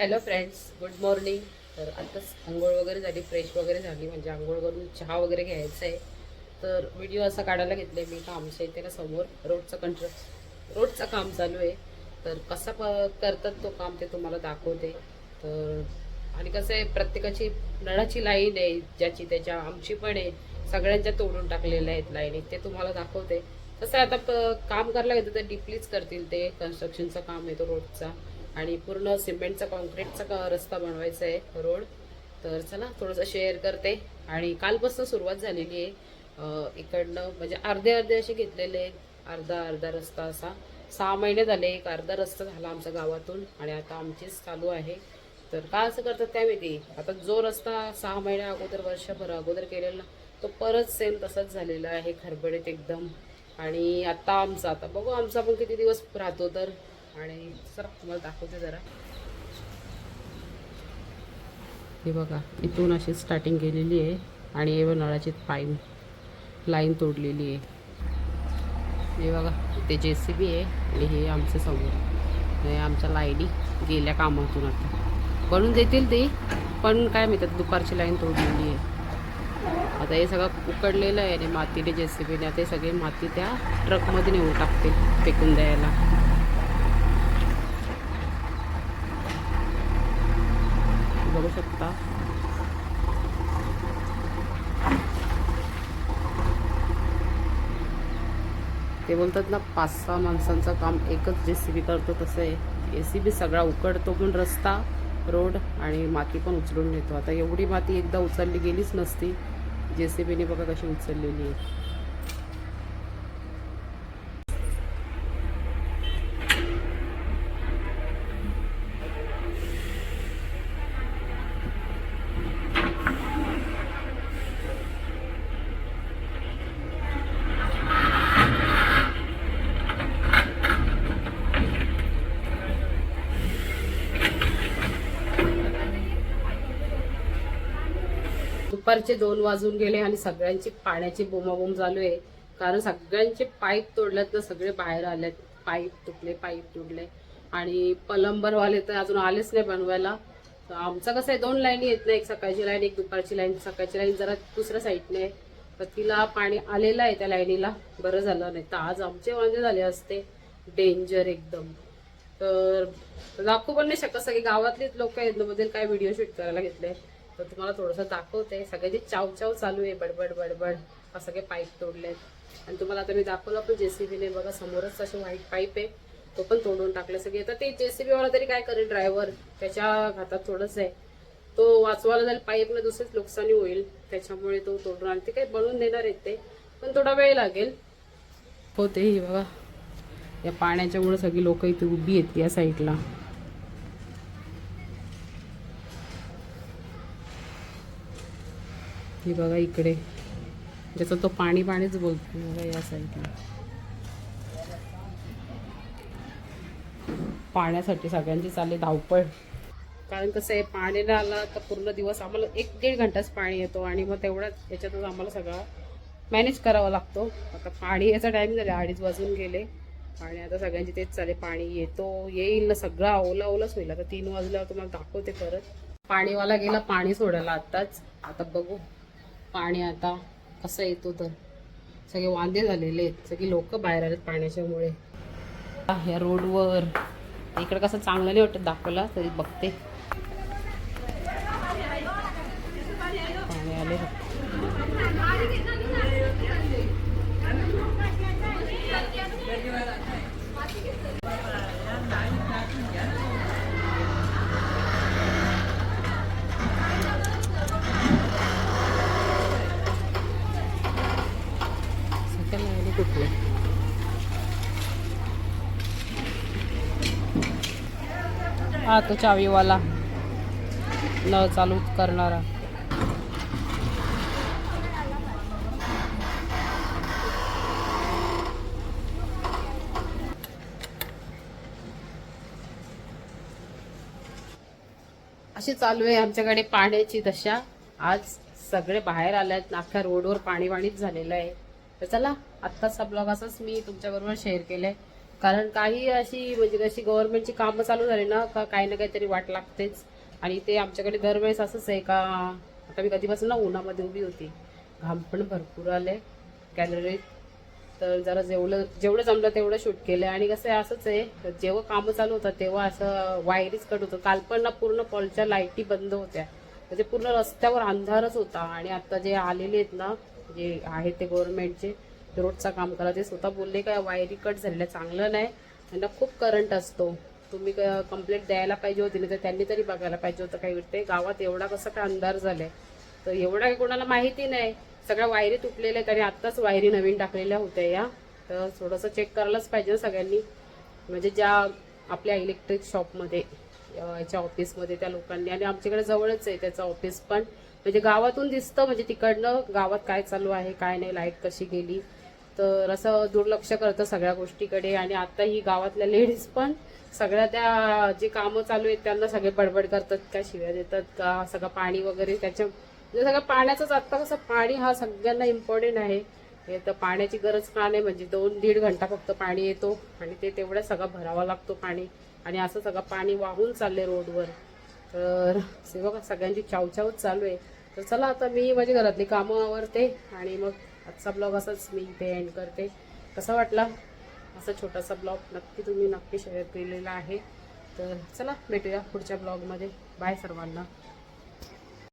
Hello friends good morning तर आताच आंघोळ वगैरे झाली फ्रेश वगैरे झाली. म्हणजे आंघोळ करून चहा वगैरे घ्यायचा आहे. तर व्हिडिओ असा काढायला घेतले मी का आमच्या इथे ना समोर रोडचं कंट्रक्ट रोडचं काम चालू आहे. तर कसं प करतात तो काम ते तुम्हाला दाखवते. तर आणि कसं आहे प्रत्येकाची नळाची लाईन आहे ज्याची त्याच्या आमची पण आहे. सगळ्यांच्या तोडून टाकलेल्या आहेत लाईनी ते तुम्हाला दाखवते. तसं आता प- काम करायला घेतं तर डिप्लीच करतील ते कन्स्ट्रक्शनचं काम आहे तो रोडचा. आणि पूर्ण सिमेंटचा कॉन्क्रीटचा रस्ता बनवायचा आहे रोड. तर चला थोडंसं शेअर करते. आणि कालपासून सुरुवात झालेली आहे. इकडनं म्हणजे अर्धे अर्धे असे घेतलेले आहेत. अर्धा अर्धा रस्ता असा. सहा महिने झाले एक अर्धा रस्ता झाला आमच्या गावातून आणि आता आमचीच चालू आहे. तर का असं करतात त्यावेळी आता जो रस्ता सहा महिन्या अगोदर वर्षभर अगोदर केलेला तो परत सेम तसाच झालेला आहे खरबडीत एकदम. आणि आता आमचा आता बघू आमचा पण किती दिवस राहतो तर. आणि सर तुम्हाला दाखवते जरा. हे बघा इथून अशी स्टार्टिंग केलेली आहे आणि हे नळाची पाईप लाईन तोडलेली आहे. हे बघा ते जे सी बी आहे आणि हे आमचं समोर. हे आमच्या लाईनी गेल्या कामातून आता. बनवून देतील ते पण काय मिळतात दुपारची लाईन तोडलेली आहे. आता हे सगळं उकडलेलं आहे आणि मातीने जे सी बीने आता हे सगळी माती त्या ट्रकमध्ये नेऊन टाकतील फेकून द्यायला. बघू शकता. ते बोलतात ना पाच सहा माणसांचं काम एकच जे सी बी करतो तसं आहे. ए सी बी सगळा उकडतो पण रस्ता रोड आणि माती पण उचलून नेतो आता एवढी माती एकदा उचलली गेलीच नसती. जे सी बीने बघा कशी उचललेली आहे. दुपारचे दोन वाजून गेले आणि सगळ्यांची पाण्याची बोमाबोम चालू आहे. कारण सगळ्यांचे पाईप तोडल्यात तर सगळे बाहेर आलेत. पाईप तुटले पाईप तुटले. आणि पलंबरवाले तर अजून आलेच नाही बनवायला. तर आमचं कसं आहे दोन लाईनी येत नाही. एक सकाळची लाईन एक दुपारची लाईन. सकाळची लाईन जरा दुसऱ्या साईडने आहे. तर तिला पाणी आलेलं आहे त्या लाईनीला. बरं झालं नाही. तर आज आमचे वांदे झाले असते. डेंजर एकदम. तर दाखवू पण नाही शकत सगळे. गावातलेच लोक आहेत मधील काय व्हिडिओ शूट करायला घेतले. तर तुम्हाला थोडंसं दाखवते. सगळ्याची चाव चाव चालू आहे बडबड बडबड हा सगळे पाईप तोडलेत. आणि तुम्हाला आता मी दाखवलं पण जेसीबीने बघा समोरच असे व्हाईट पाईप आहे. तो पण तोडून टाकले सगळे. तर ते जेसीबीवाला तरी काय करेल ड्रायव्हर त्याच्या हातात थोडंच आहे. तो वाचवायला जाईल पाईपला दुसरीच नुकसानी होईल. त्याच्यामुळे तो तोडून आणि ते काही बनवून देणार आहेत ते. पण थोडा वेळ लागेल. होते ही बघा. या पाण्याच्यामुळे सगळी लोक इथे उभी आहेत या साईडला हे बघा इकडे. ज्याचा तो पाणी पाणीच बोलतो बघा या साईडला पाण्यासाठी सगळ्यांची चालली धावपळ. कारण कसं आहे पाण्याला आला तर पूर्ण दिवस आम्हाला एक दीड घंटाच पाणी येतो आणि मग तेवढ्याच याच्यातच आम्हाला सगळं मॅनेज करावा लागतो. आता पाणी याचा टाईम झाला अडीच वाजून गेले. आणि आता सगळ्यांची तेच चाले पाणी येतो येईल ना सगळा ओला ओलाच होईल. आता तीन वाजल्यावर तुम्हाला दाखवते परत. पाणीवाला गेला पाणी सोडायला आत्ताच. आता बघू. पाणी आता कसं येतो तर? सगळे वांदे झालेले आहेत. सगळी लोक बाहेर आलेत पाण्याच्यामुळे. ह्या रोडवर. इकडं कसं चांगलं नाही वाटत दाखवला तरी बघते पाणी आले सगळ्याला आले कुठले हा तो चावीवाला. न चालू करणारा. अशी चालू आहे आमच्याकडे पाण्याची दशा. आज सगळे बाहेर आल्यात अख्ख्या रोडवर पाणी वाणीच झालेलं आहे. तर चला आत्ताचा ब्लॉग असाच मी तुमच्याबरोबर शेअर केलाय. कारण काही अशी म्हणजे कशी गव्हर्नमेंटची कामं चालू झाली ना का काही ना काहीतरी वाट लागतेच. आणि ते आमच्याकडे दरवेळेस असंच आहे का आता मी कधीपासून ना उन्हामध्ये उभी होती. घाम पण भरपूर आले कॅलरीत तर जरा जेवढं जेवढं जमलं तेवढं शूट केलं आणि कसं आहे असंच आहे जेव्हा कामं चालू होतात तेव्हा असं वायरीच कट होतं. काल पण ना पूर्ण कॉलच्या लाईटी बंद होत्या. म्हणजे पूर्ण रस्त्यावर अंधारच होता. आणि आता जे आलेले आहेत ना जे आहेत ते गव्हर्नमेंटचे रोडचं काम करा ते स्वतः बोलले का वायरी कट झालेल्या चांगलं नाही. त्यांना खूप करंट असतो. तुम्ही कंप्लेंट द्यायला पाहिजे होती ना तर त्यांनी तरी बघायला पाहिजे होतं काही ते गावात एवढा कसं काय अंधार झालाय. तर एवढा काही कोणाला माहिती नाही. सगळ्या वायरी तुटलेल्या आहेत आणि आत्ताच वायरी नवीन टाकलेल्या होत्या या. तर थोडंसं चेक करायलाच पाहिजे ना सगळ्यांनी. म्हणजे ज्या आपल्या इलेक्ट्रिक शॉपमध्ये याच्या ऑफिसमध्ये त्या लोकांनी आणि आमच्याकडे जवळच आहे त्याचं ऑफिस पण. म्हणजे गावातून दिसतं म्हणजे तिकडनं गावात काय चालू आहे काय नाही लाइट कशी गेली. तर असं दुर्लक्ष करतं सगळ्या गोष्टीकडे. आणि आता ही गावातल्या लेडीज पण सगळ्या त्या जे कामं चालू आहेत त्यांना सगळे बडबड करतात का शिव्या देतात का सगळं पाणी वगैरे त्याच्या म्हणजे सगळं पाण्याचंच आत्ता कसं पाणी हा सगळ्यांना इम्पॉर्टंट आहे. हे तर पाण्याची गरज का नाही? म्हणजे दोन दीड घंटा फक्त पाणी येतो आणि ते तेवढं सगळं भरावा लागतो पाणी. आणि असं सगळं पाणी वाहून चालले रोडवर. तर बघा सगळ्यांची चावचावच चालू आहे. तर चला आता मी माझी घरातली कामं आवरते आणि मग आजचा ब्लॉग असाच मी इथे एंड करते. कसा वाटला? असा छोटासा ब्लॉग नक्की तुम्ही नक्की शेअर केलेला आहे. तर चला भेटूया पुढच्या ब्लॉगमध्ये. बाय सर्वांना.